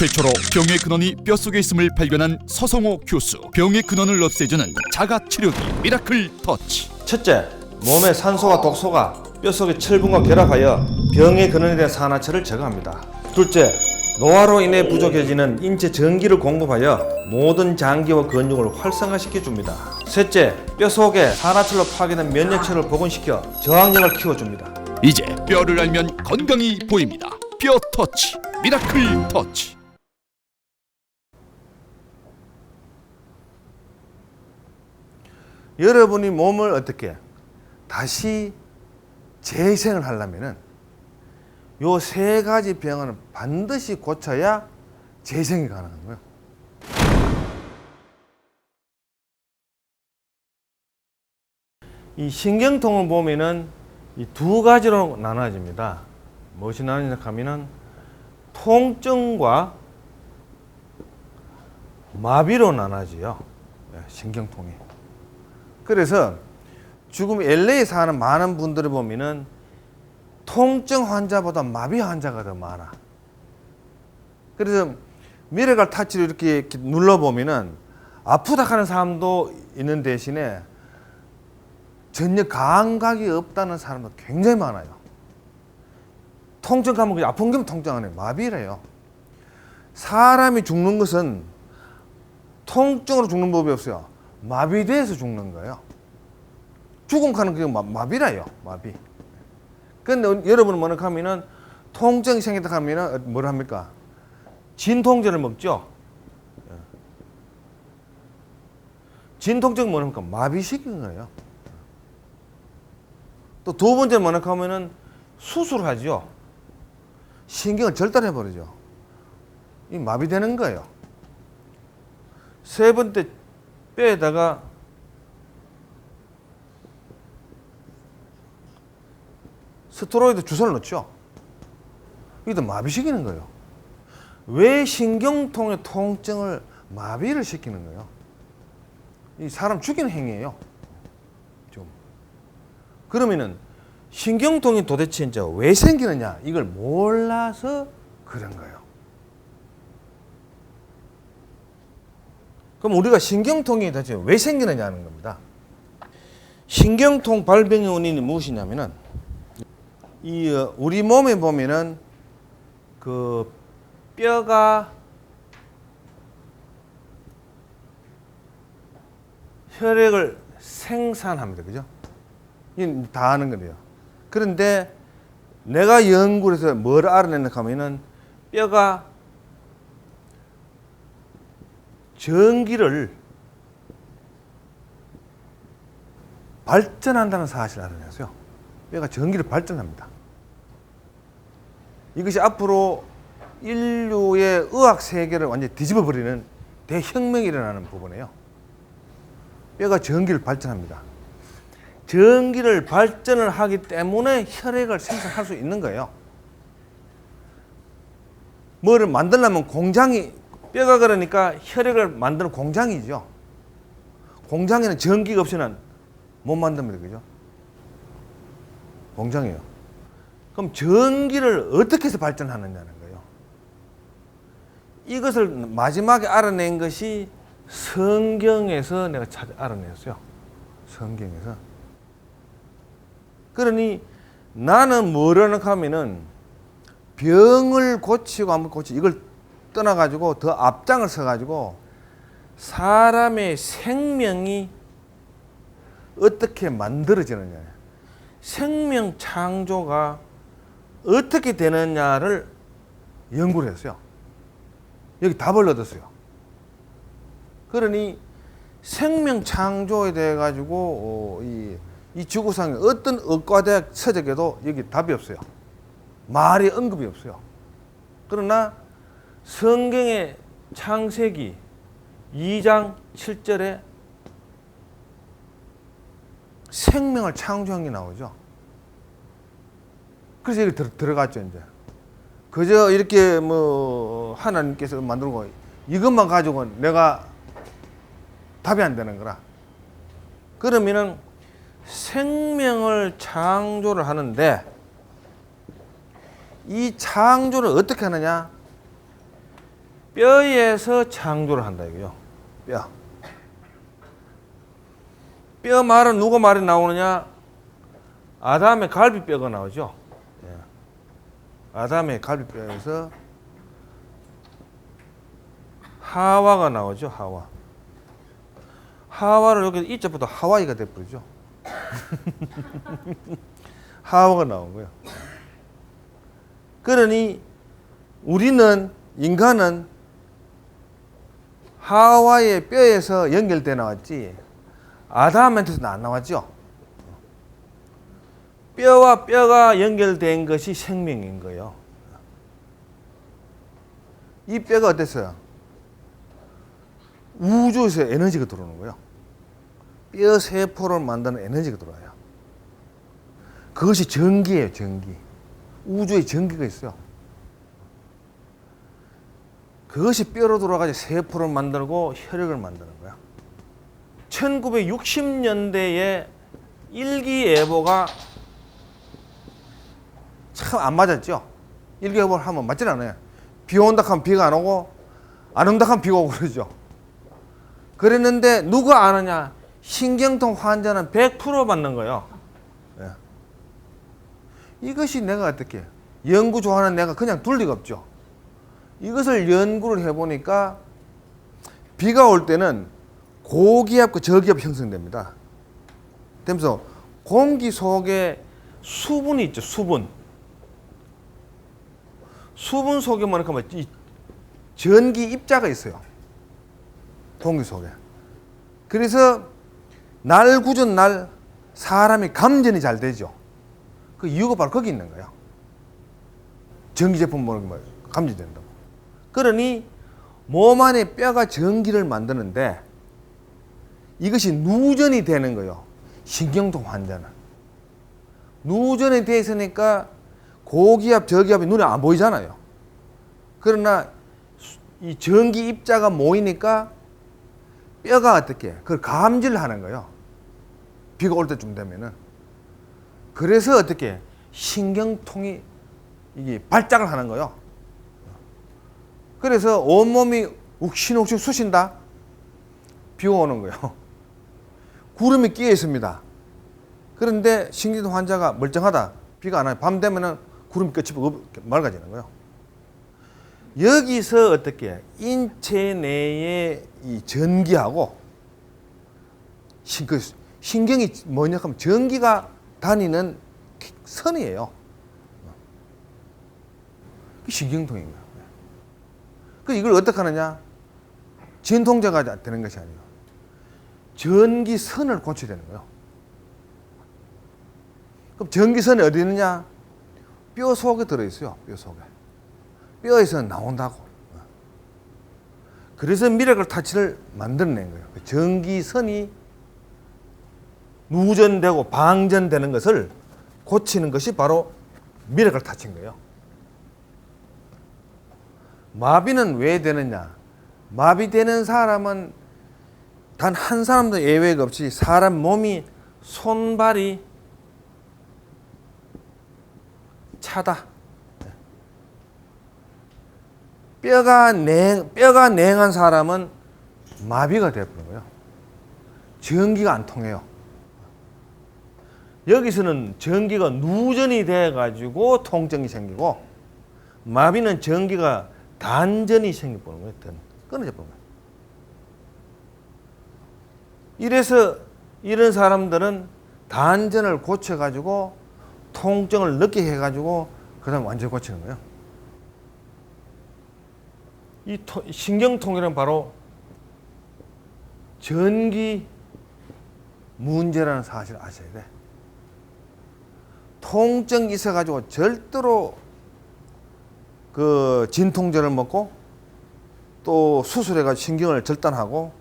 최초로 병의 근원이 뼛속에 있음을 발견한 서성호 교수 병의 근원을 없애주는 자가 치료기 미라클 터치 첫째, 몸의 산소와 독소가 뼈속의 철분과 결합하여 병의 근원에 대한 산화철을 제거합니다. 둘째, 노화로 인해 부족해지는 인체 전기를 공급하여 모든 장기와 근육을 활성화시켜 줍니다. 셋째, 뼈 속에 산화철로 파괴된 면역체를 복원시켜 저항력을 키워줍니다. 이제 뼈를 알면 건강이 보입니다 뼈 터치 미라클 터치 여러분이 몸을 어떻게 다시 재생을 하려면은 요 세 가지 병은 반드시 고쳐야 재생이 가능한 거예요. 이 신경통을 보면은 이 두 가지로 나눠집니다. 무엇이 나누냐 하면은 통증과 마비로 나눠지요. 예, 신경통이. 그래서 지금 LA 사는 많은 분들을 보면은 통증 환자보다 마비 환자가 더 많아. 그래서 미래갈 타치를 이렇게, 이렇게 눌러보면은 아프다 하는 사람도 있는 대신에 전혀 감각이 없다는 사람도 굉장히 많아요. 통증 가면 그냥 아픈 게면 통증 안 해요. 마비래요. 사람이 죽는 것은 통증으로 죽는 법이 없어요. 마비돼서 죽는 거예요. 죽음 가는 그게 마, 마비라요. 마비. 근데 여러분은 뭐라 하면은 통증이 생겼다 하면은 뭘 합니까? 진통제를 먹죠. 예. 진통제는 뭐랍니까? 마비시키는 거예요. 또 두 번째 뭐라 하면은 수술하죠. 신경을 절단해 버리죠. 이 마비되는 거예요. 세 번째 뼈에다가 스테로이드 주사를 넣죠. 이게 마비시키는 거예요. 왜 신경통의 통증을 마비를 시키는 거예요? 이 사람 죽이는 행위예요. 좀. 그러면은 신경통이 도대체 이제 왜 생기느냐 이걸 몰라서 그런 거예요. 그럼 우리가 신경통이 도대체 왜 생기느냐는 겁니다. 신경통 발병의 원인이 무엇이냐면은 이 어, 우리 몸에 보면은 그 뼈가 혈액을 생산합니다. 그죠? 이다 아는 거예요. 그런데 내가 연구를 해서 뭘 알아냈나 하면은 뼈가 전기를 발전한다는 사실을 알아냈어요. 뼈가 전기를 발전합니다. 이것이 앞으로 인류의 의학 세계를 완전히 뒤집어 버리는 대혁명이 일어나는 부분이에요. 뼈가 전기를 발전합니다. 전기를 발전을 하기 때문에 혈액을 생산할 수 있는 거예요. 뭐를 만들려면 공장이 뼈가 그러니까 혈액을 만드는 공장이죠. 공장에는 전기가 없이는 못 만듭니다. 그죠? 공장이에요. 그럼 전기를 어떻게 해서 발전하느냐는 거예요. 이것을 마지막에 알아낸 것이 성경에서 내가 찾아 알아냈어요. 성경에서. 그러니 나는 뭐라는 하면은 병을 고치고 한번 고치 이걸 떠나가지고 더 앞장을 서가지고 사람의 생명이 어떻게 만들어지느냐. 생명 창조가 어떻게 되느냐를 연구를 했어요. 여기 답을 얻었어요. 그러니 생명 창조에 대해 가지고 어, 이, 이 지구상에 어떤 의과대학 서적에도 여기 답이 없어요. 말이 언급이 없어요. 그러나 성경의 창세기 2장 7절에 생명을 창조한 게 나오죠. 그래서 여기 들, 들어갔죠, 이제. 그저 이렇게 뭐 하나님께서 만들고 이것만 가지고 내가 답이 안 되는 거라. 그러면은 생명을 창조를 하는데 이 창조를 어떻게 하느냐? 뼈에서 창조를 한다 이거요. 뼈. 뼈 말은 누가 말이 나오느냐? 아담의 갈비뼈가 나오죠. 예. 아담의 갈비뼈에서 하와가 나오죠. 하와. 하와를 여기 이자부터 하와이가 돼버리죠. 하와가 나온 거예요. 그러니 우리는 인간은 하와의 뼈에서 연결돼 나왔지 아담한테서는 안 나왔죠. 뼈와 뼈가 연결된 것이 생명인 거예요. 이 뼈가 어땠어요? 우주에서 에너지가 들어오는 거예요. 뼈 세포를 만드는 에너지가 들어와요. 그것이 전기예요, 전기. 우주에 전기가 있어요. 그것이 뼈로 돌아가서 세포를 만들고 혈액을 만드는 거야. 1960년대에 일기예보가 참 안 맞았죠. 일기예보를 하면 맞질 않아요. 비 온다 하면 비가 안 오고 안 온다 하면 비가 오고 그러죠. 그랬는데 누가 아느냐? 신경통 환자는 100% 받는 거예요. 예. 이것이 내가 어떻게 연구 좋아하는 내가 그냥 둘 리가 없죠. 이것을 연구를 해보니까 비가 올 때는 고기압과 저기압 형성됩니다. 되면서 공기 속에 수분이 있죠, 수분. 수분 속에 뭐랄까 뭐이 전기 입자가 있어요. 공기 속에. 그래서 날 굳은 날 사람이 감전이 잘 되죠. 그 이유가 바로 거기 있는 거예요. 전기 제품 뭐 감지된다고. 그러니 몸 안에 뼈가 전기를 만드는데 이것이 누전이 되는 거예요. 신경통 환자는. 누전이 돼 있으니까 고기압, 저기압이 눈에 안 보이잖아요. 그러나 이 전기 입자가 모이니까 뼈가 어떻게 그걸 감지를 하는 거예요. 비가 올 때쯤 되면은. 그래서 어떻게 신경통이 이게 발작을 하는 거예요. 그래서 온몸이 욱신욱신 쑤신다. 비가 오는 거예요. 구름이 끼어 있습니다. 그런데 신경통 환자가 멀쩡하다. 비가 안 와요. 밤 되면은 구름이 끝이 맑아지는 거예요. 여기서 어떻게 인체 내에 이 전기하고 신, 그 신경이 뭐냐 하면 전기가 다니는 선이에요. 거예요. 그 이걸 어떻게 하느냐? 진통제가 되는 것이 아니에요. 전기선을 고쳐야 되는 거예요. 그럼 전기선이 어디 있느냐? 뼈 속에 들어있어요. 뼈 속에. 뼈에서 나온다고. 그래서 미라클 타치를 만들어낸 거예요. 그 전기선이 누전되고 방전되는 것을 고치는 것이 바로 미라클 타치인 거예요. 마비는 왜 되느냐? 마비되는 사람은 단 한 사람도 예외가 없이 사람 몸이 손발이 차다. 뼈가 냉 뼈가 냉한 사람은 마비가 거예요. 전기가 안 통해요. 여기서는 전기가 누전이 돼 가지고 통증이 생기고 마비는 전기가 단전이 생겨보는 거예요. 단. 끊어져 거예요. 이래서 이런 사람들은 단전을 고쳐 가지고 통증을 느끼게 해 가지고 그 다음 완전히 고치는 거예요. 이 토- 신경통이란 바로 전기 문제라는 사실을 아셔야 돼. 통증 있어 가지고 절대로 그 진통제를 먹고 또 수술해 가지고 신경을 절단하고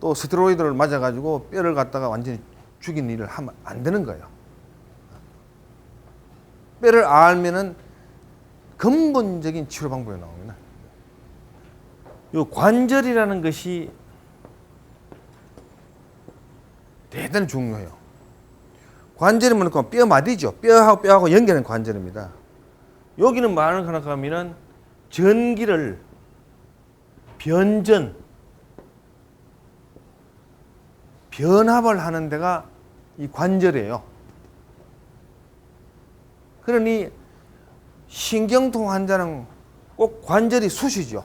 또 스테로이드를 맞아 가지고 뼈를 갖다가 완전히 죽인 일을 하면 안 되는 거예요. 뼈를 알면은 근본적인 치료 방법이 나옵니다. 요 관절이라는 것이 대단히 중요해요. 관절이 뭐니까 뼈 마디죠. 뼈하고 뼈하고 연결하는 관절입니다. 여기는 말을 하면은 전기를 변전, 변합을 하는 데가 이 관절이에요. 그러니 신경통 환자는 꼭 관절이 쑤시죠.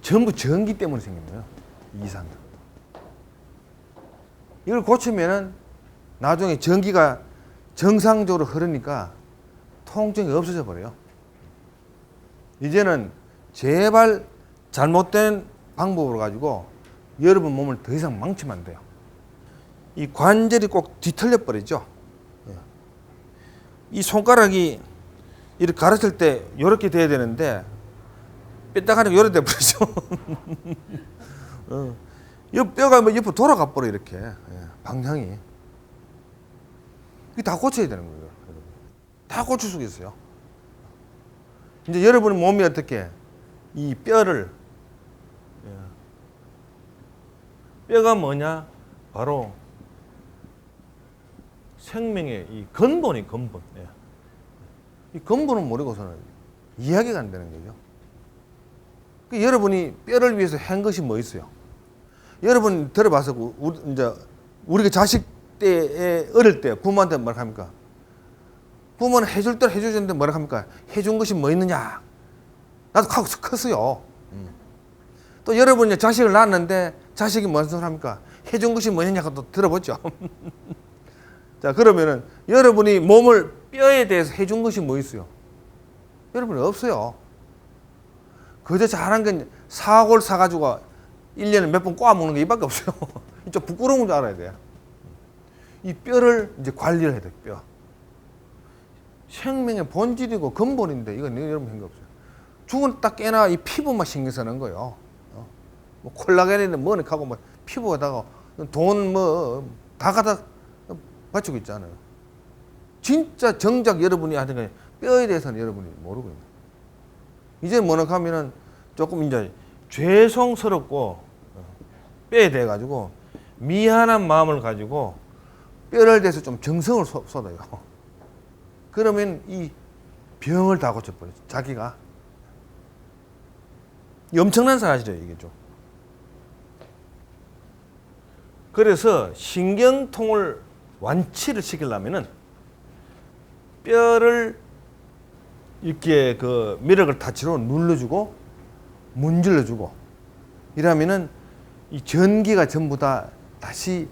전부 전기 때문에 생긴 거예요. 이 이상. 이걸 고치면은 나중에 전기가 정상적으로 흐르니까 통증이 없어져 버려요. 이제는 제발 잘못된 방법으로 가지고 여러분 몸을 더 이상 망치면 안 돼요. 이 관절이 꼭 뒤틀려 버리죠. 예. 이 손가락이 이렇게 가르칠 때 이렇게 돼야 되는데 삐딱하니까 이렇게 돼 버리죠. 어. 이 뼈가 뭐 옆으로 돌아가 버려 이렇게 예, 방향이. 이게 다 고쳐야 되는 거예요. 여러분. 다 고칠 수가 있어요. 이제 여러분의 몸이 어떻게 이 뼈를 예. 뼈가 뭐냐? 바로 생명의 이 근본이 근본. 예. 이 근본은 모르고서는 이야기가 안 되는 거죠. 그 여러분이 뼈를 위해서 한 것이 뭐 있어요? 여러분 들어봐서 우- 우리 이제 우리가 자식 때에 어릴 때 부모한테 뭐라 합니까? 부모는 해줄 대로 해주는데 뭐라 합니까? 해준 것이 뭐 있느냐? 나도 하고 컸어요. 음. 또 여러분이 자식을 낳았는데 자식이 무슨 소리 합니까? 해준 것이 뭐냐고 또 들어보죠. 자 그러면은 여러분이 몸을 뼈에 대해서 해준 것이 뭐 있어요? 여러분이 없어요. 그저 잘한 건 사골 사가지고 1년에 몇 번 꼬아먹는 게 이밖에 없어요. 좀 부끄러운 줄 알아야 돼요. 이 뼈를 이제 관리를 해야 돼요, 뼈. 생명의 본질이고 근본인데 이건 여러분 한게 없어요. 죽은 딱 깨나 이 피부만 신경 쓰는 거예요. 어? 뭐 콜라겐이든 뭐니 하고 뭐 피부에다가 돈 뭐 다 갖다 바치고 있잖아요. 진짜 정작 여러분이 하는 게 뼈에 대해서는 여러분이 모르고 있는. 이제 뭐냐 하면은 조금 이제 죄송스럽고 어, 뼈에 대해 가지고 미안한 마음을 가지고 뼈를 대해서 좀 정성을 쏟- 쏟아요. 그러면 이 병을 다 고쳐버려. 자기가 이 엄청난 사실이에요 이게 좀. 그래서 신경통을 완치를 시키려면은 뼈를 이렇게 그 미력을 타치로 눌러주고 문질러주고 이러면은 이 전기가 전부 다 다시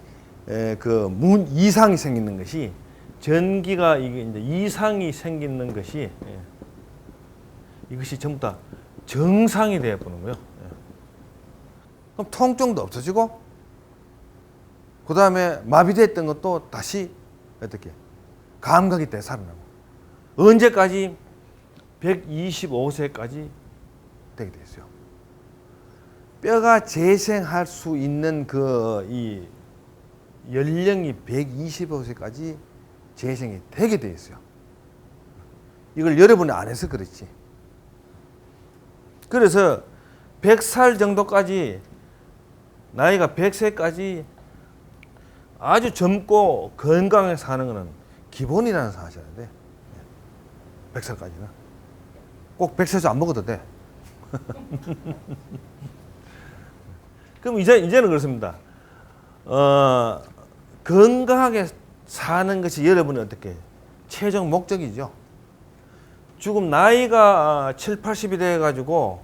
에, 그 문, 이상이 생기는 것이 전기가 이게 이제 이상이 생기는 것이 예. 이것이 전부 다 정상이 되어 보는 거예요. 예. 그럼 통증도 없어지고 그 다음에 마비됐던 것도 다시 어떻게 감각이 되 살아나고 언제까지 125세까지 되게 됐어요. 뼈가 재생할 수 있는 그 이 연령이 125세까지 재생이 되게 돼 있어요. 이걸 여러분이 안 해서 그렇지. 그래서 100살 정도까지 나이가 100세까지 아주 젊고 건강하게 사는 것은 기본이라는 사실인데 100살까지는 꼭 100세도 안 먹어도 돼. 그럼 이제 이제는 그렇습니다. 어, 건강하게 사는 것이 여러분의 어떻게 최종 목적이죠. 지금 나이가 7, 80이 돼 가지고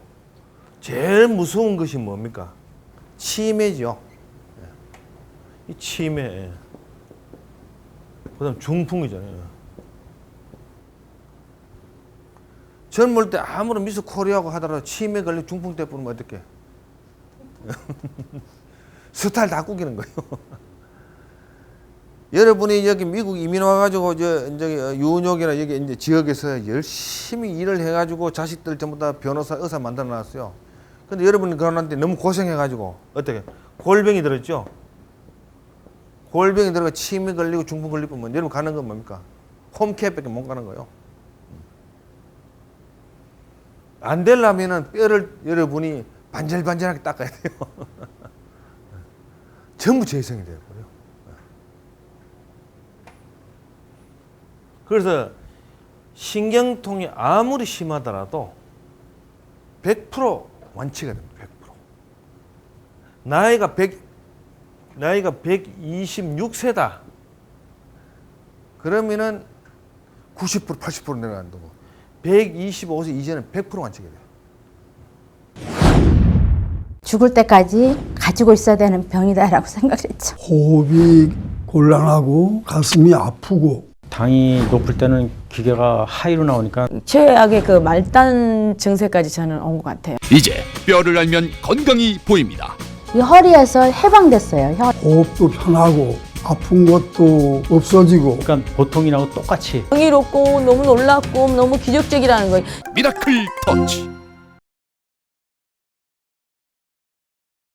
제일 무서운 것이 뭡니까? 치매죠. 이 치매. 그다음 중풍이잖아요. 젊을 때 아무런 미스 코리아고 하더라도 치매 걸려 중풍 때 뿌리면 어떡해? 스타일 다 꾸기는 거예요. 여러분이 여기 미국 이민 와가지고 저 저기 유은옥이나 여기 이제 지역에서 열심히 일을 해가지고 자식들 전부 다 변호사 의사 만들어 놨어요. 근데 여러분이 그러는데 너무 고생해가지고 어떻게 골병이 들었죠? 골병이 들어가 치매 걸리고 중풍 걸리고 뭐 여러분 가는 건 뭡니까? 홈케어밖에 못 가는 거예요. 안 되려면은 뼈를 여러분이 반질반질하게 닦아야 돼요. 전부 재생이 돼요. 버려. 그래서 신경통이 아무리 심하더라도 100% 완치가 됩니다. 100%. 나이가 100 나이가 126세다. 그러면은 90% 80% 내려가는 거고 125세 이제는 100% 완치가 돼요. 죽을 때까지 가지고 있어야 되는 병이다라고 생각했죠. 호흡이 곤란하고 가슴이 아프고 당이 높을 때는 기계가 하이로 나오니까 최악의 그 말단 증세까지 저는 온 것 같아요. 이제 뼈를 알면 건강이 보입니다. 이 허리에서 해방됐어요. 혀. 호흡도 편하고 아픈 것도 없어지고 그러니까 보통이라고 똑같이 경이롭고 너무 놀랍고 너무 기적적이라는 거예요. 미라클 터치